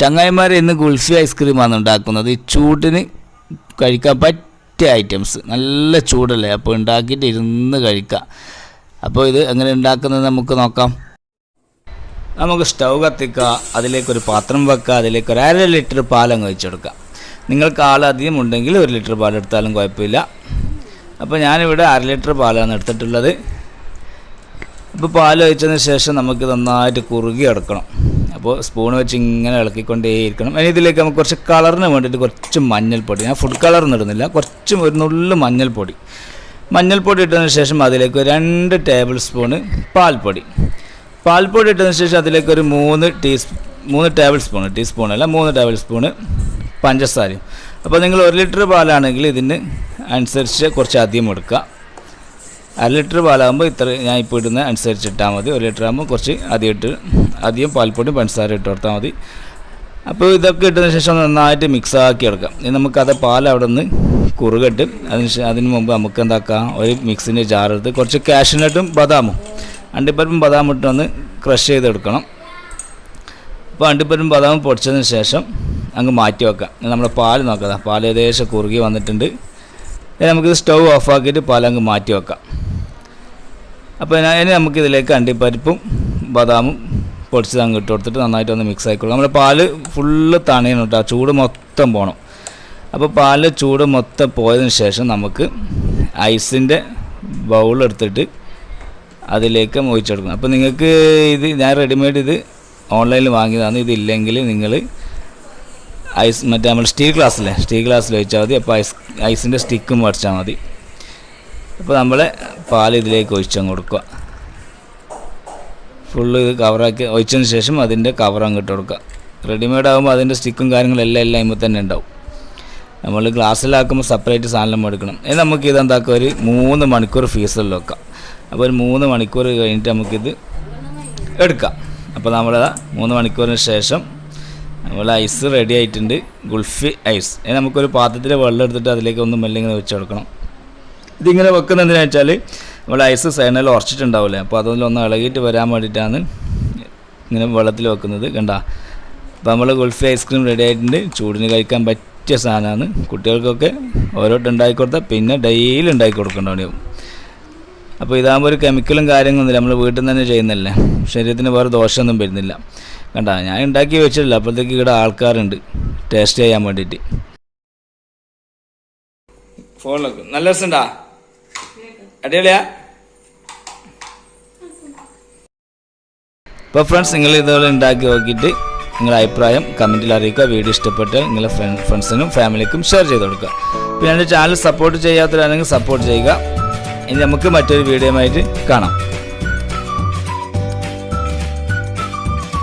ചങ്ങായിമാർ ഇന്ന് ഗുൾഫി ഐസ്ക്രീമാണ് ഉണ്ടാക്കുന്നത്. ഈ ചൂടിന് കഴിക്കാൻ പറ്റിയ ഐറ്റംസ്. നല്ല ചൂടല്ലേ? അപ്പോൾ ഉണ്ടാക്കിയിട്ട് ഇരുന്ന് കഴിക്കാം. അപ്പോൾ ഇത് എങ്ങനെ ഉണ്ടാക്കുന്നത് നമുക്ക് നോക്കാം. നമുക്ക് സ്റ്റൗ കത്തിക്കുക അതിലേക്കൊരു പാത്രം വെക്കുക അതിലേക്ക് ഒരു അര ലിറ്റർ പാലങ്ങ് വെച്ചെടുക്കുക നിങ്ങൾക്ക് ആൾ അധികം ഉണ്ടെങ്കിൽ ഒരു ലിറ്റർ പാലെടുത്താലും കുഴപ്പമില്ല. അപ്പോൾ ഞാനിവിടെ അര ലിറ്റർ പാലാണ് എടുത്തിട്ടുള്ളത്. ഇപ്പോൾ പാൽ ഒഴിച്ചതിന് ശേഷം നമുക്ക് നന്നായിട്ട് കുറുകി അടക്കണം അപ്പോൾ സ്പൂൺ വെച്ച് ഇങ്ങനെ ഇളക്കിക്കൊണ്ടേയിരിക്കണം ഇനി ഇതിലേക്ക് നമുക്ക് കുറച്ച് കളറിന് വേണ്ടിയിട്ട് കുറച്ച് മഞ്ഞൾപ്പൊടി. ഞാൻ ഫുഡ് കളറൊന്നും ഇടുന്നില്ല. കുറച്ച് ഒരു നുള്ളു മഞ്ഞൾപ്പൊടി. മഞ്ഞൾപ്പൊടി ഇട്ടതിന് ശേഷം അതിലേക്ക് രണ്ട് ടേബിൾ സ്പൂണ് പാൽപ്പൊടി. പാൽപ്പൊടി ഇട്ടതിന് ശേഷം അതിലേക്ക് ഒരു മൂന്ന് ടീസ്പൂ മൂന്ന് ടേബിൾ സ്പൂൺ ടീസ്പൂൺ അല്ല മൂന്ന് ടേബിൾ സ്പൂണ് പഞ്ചസാരയും. അപ്പോൾ നിങ്ങൾ ഒരു ലിറ്റർ പാലാണെങ്കിൽ ഇതിന് അനുസരിച്ച് കുറച്ച് അധികം എടുക്കുക. അര ലിറ്റർ പാലാകുമ്പോൾ ഇത്ര ഞാൻ ഇപ്പോൾ ഇടുന്ന അനുസരിച്ച് ഇട്ടാൽ മതി. ഒരു ലിറ്റർ ആകുമ്പോൾ കുറച്ച് അധികം ഇട്ട് അധികം പാൽപ്പൊടി പഞ്ചസാര ഇട്ട് കൊടുത്താൽ മതി. അപ്പോൾ ഇതൊക്കെ ഇട്ടതിന് ശേഷം നന്നായിട്ട് മിക്സ് ആക്കി എടുക്കാം. ഇനി നമുക്കത് പാൽ അവിടെ നിന്ന് കുറുകട്ട് അതിന് അതിന് മുമ്പ് നമുക്ക് എന്താക്കാം? ഒരു മിക്സിന്റെ ജാറെടുത്ത് കുറച്ച് കാഷ്നട്ടും ബദാമും അണ്ടിപ്പരിപ്പും ബദാമും ഇട്ടൊന്ന് ക്രഷ് ചെയ്തെടുക്കണം. അപ്പോൾ അണ്ടിപ്പരിപ്പും ബദാമും പൊടിച്ചതിന് ശേഷം അങ്ങ് മാറ്റി വെക്കാം. നമ്മുടെ പാൽ നോക്കാം. പാൽ ഏകദേശം കുറുകി വന്നിട്ടുണ്ട്. ഇനി നമുക്കിത് സ്റ്റൗ ഓഫാക്കിയിട്ട് പാൽ അങ്ങ് മാറ്റി വെക്കാം. അപ്പോൾ ഞാൻ- ഇനി നമുക്ക് ഇതിലേക്ക് അണ്ടിപ്പരിപ്പും ബദാമും പൊടിച്ചത് അങ്ങ് ഇട്ട് കൊടുത്തിട്ട് നന്നായിട്ട് ഒന്ന് മിക്സ് ആയിക്കോളും. നമ്മുടെ പാൽ ഫുള്ള് തണിയണം കേട്ടോ ചൂട് മൊത്തം പോകണം അപ്പോൾ പാൽ ചൂട് മൊത്തം പോയതിന് ശേഷം നമുക്ക് ഐസിന്റെ ബൗളെടുത്തിട്ട് അതിലേക്ക് ഒഴിച്ചെടുക്കണം അപ്പോൾ നിങ്ങൾക്ക് ഇത് ഞാൻ റെഡിമെയ്ഡ് ഇത് ഓൺലൈനിൽ വാങ്ങിയതാണ്. ഇതില്ലെങ്കിൽ നിങ്ങൾ ഐസ് മറ്റേ നമ്മൾ സ്റ്റീൽ ഗ്ലാസ്സിലെ സ്റ്റീൽ ഗ്ലാസ്സിൽ ഒഴിച്ചാൽ മതി. അപ്പോൾ ഐസ് ഐസിന്റെ സ്റ്റിക്കും മേടിച്ചാൽ മതി. അപ്പോൾ നമ്മൾ പാൽ ഇതിലേക്ക് ഒഴിച്ചങ്ങ് കൊടുക്കുക. ഫുള്ള് ഇത് കവറാക്കി ഒഴിച്ചതിന് ശേഷം അതിന്റെ കവർ അങ്ങ് ഇട്ട് കൊടുക്കുക. റെഡിമെയ്ഡ് ആകുമ്പോൾ അതിന്റെ സ്റ്റിക്കും കാര്യങ്ങളും എല്ലാം അതിമ്പോൾ തന്നെ ഉണ്ടാവും. നമ്മൾ ഗ്ലാസ്സിലാക്കുമ്പോൾ സെപ്പറേറ്റ് സാധനം മേടിക്കണം ഇനി നമുക്ക് ഇത് എന്താക്കുക ഒരു മൂന്ന് മണിക്കൂർ ഫീസിൽ വെക്കാം. അപ്പോൾ ഒരു മൂന്ന് മണിക്കൂർ കഴിഞ്ഞിട്ട് നമുക്കിത് എടുക്കാം. അപ്പോൾ നമ്മൾ മൂന്ന് മണിക്കൂറിന് ശേഷം നമ്മൾ ഐസ് റെഡി ആയിട്ടുണ്ട്. ഗുൾഫി ഐസ്. ഇനി നമുക്കൊരു പാത്രത്തിൽ വെള്ളം എടുത്തിട്ട് അതിലേക്ക് ഒന്ന് മെല്ലെ ഇങ്ങനെ വെച്ച് കൊടുക്കണം. ഇതിങ്ങനെ വെക്കുന്നത് എന്തിനാ വെച്ചാൽ നമ്മൾ ഐസ് സൈഡിൽ ഉറച്ചിട്ടുണ്ടാവില്ലേ അപ്പോൾ അതൊന്നും ഇളകിയിട്ട് വരാൻ വേണ്ടിയിട്ടാണ് ഇങ്ങനെ വെള്ളത്തിൽ വെക്കുന്നത്. കണ്ട? അപ്പോൾ നമ്മൾ ഗുൾഫി ഐസ്ക്രീം റെഡി ആയിട്ടുണ്ട്. ചൂടിന് കഴിക്കാൻ പറ്റിയ സാധനമാണ്. കുട്ടികൾക്കൊക്കെ ഓരോട്ട് ഉണ്ടാക്കി കൊടുത്താൽ പിന്നെ ഡെയിലി ഉണ്ടാക്കി കൊടുക്കേണ്ടതാവും അപ്പോൾ ഇതാകുമ്പോൾ ഒരു കെമിക്കലും കാര്യങ്ങളൊന്നുമില്ല നമ്മൾ വീട്ടിൽ നിന്ന് തന്നെ ചെയ്യുന്നല്ലേ ശരീരത്തിന് വേറെ ദോഷമൊന്നും വരുന്നില്ല. കണ്ട? ഞാൻ ഉണ്ടാക്കി വെച്ചിട്ടില്ല. അപ്പോഴത്തേക്ക് ഇവിടെ ആൾക്കാരുണ്ട്. ടേസ്റ്റ് ചെയ്യാൻ വേണ്ടിയിട്ട്. ഫോണിലൊക്കെ. നല്ല രസമുണ്ടാ? അടിപൊളിയാ? അപ്പോൾ ഫ്രണ്ട്സ് നിങ്ങൾ ഇതുപോലെ ഉണ്ടാക്കി നോക്കിയിട്ട് നിങ്ങളുടെ അഭിപ്രായം കമന്റിൽ അറിയിക്കുക. വീഡിയോ ഇഷ്ടപ്പെട്ടാൽ നിങ്ങളുടെ ഫ്രണ്ട് ഫ്രണ്ട്സിനും ഫാമിലിക്കും ഷെയർ ചെയ്ത് കൊടുക്കുക. പിന്നെ എന്റെ ചാനൽ സപ്പോർട്ട് ചെയ്യാത്തവരാണെങ്കിൽ സപ്പോർട്ട് ചെയ്യുക. ഇനി നമുക്ക് മറ്റൊരു വീഡിയോ ആയിട്ട് കാണാം.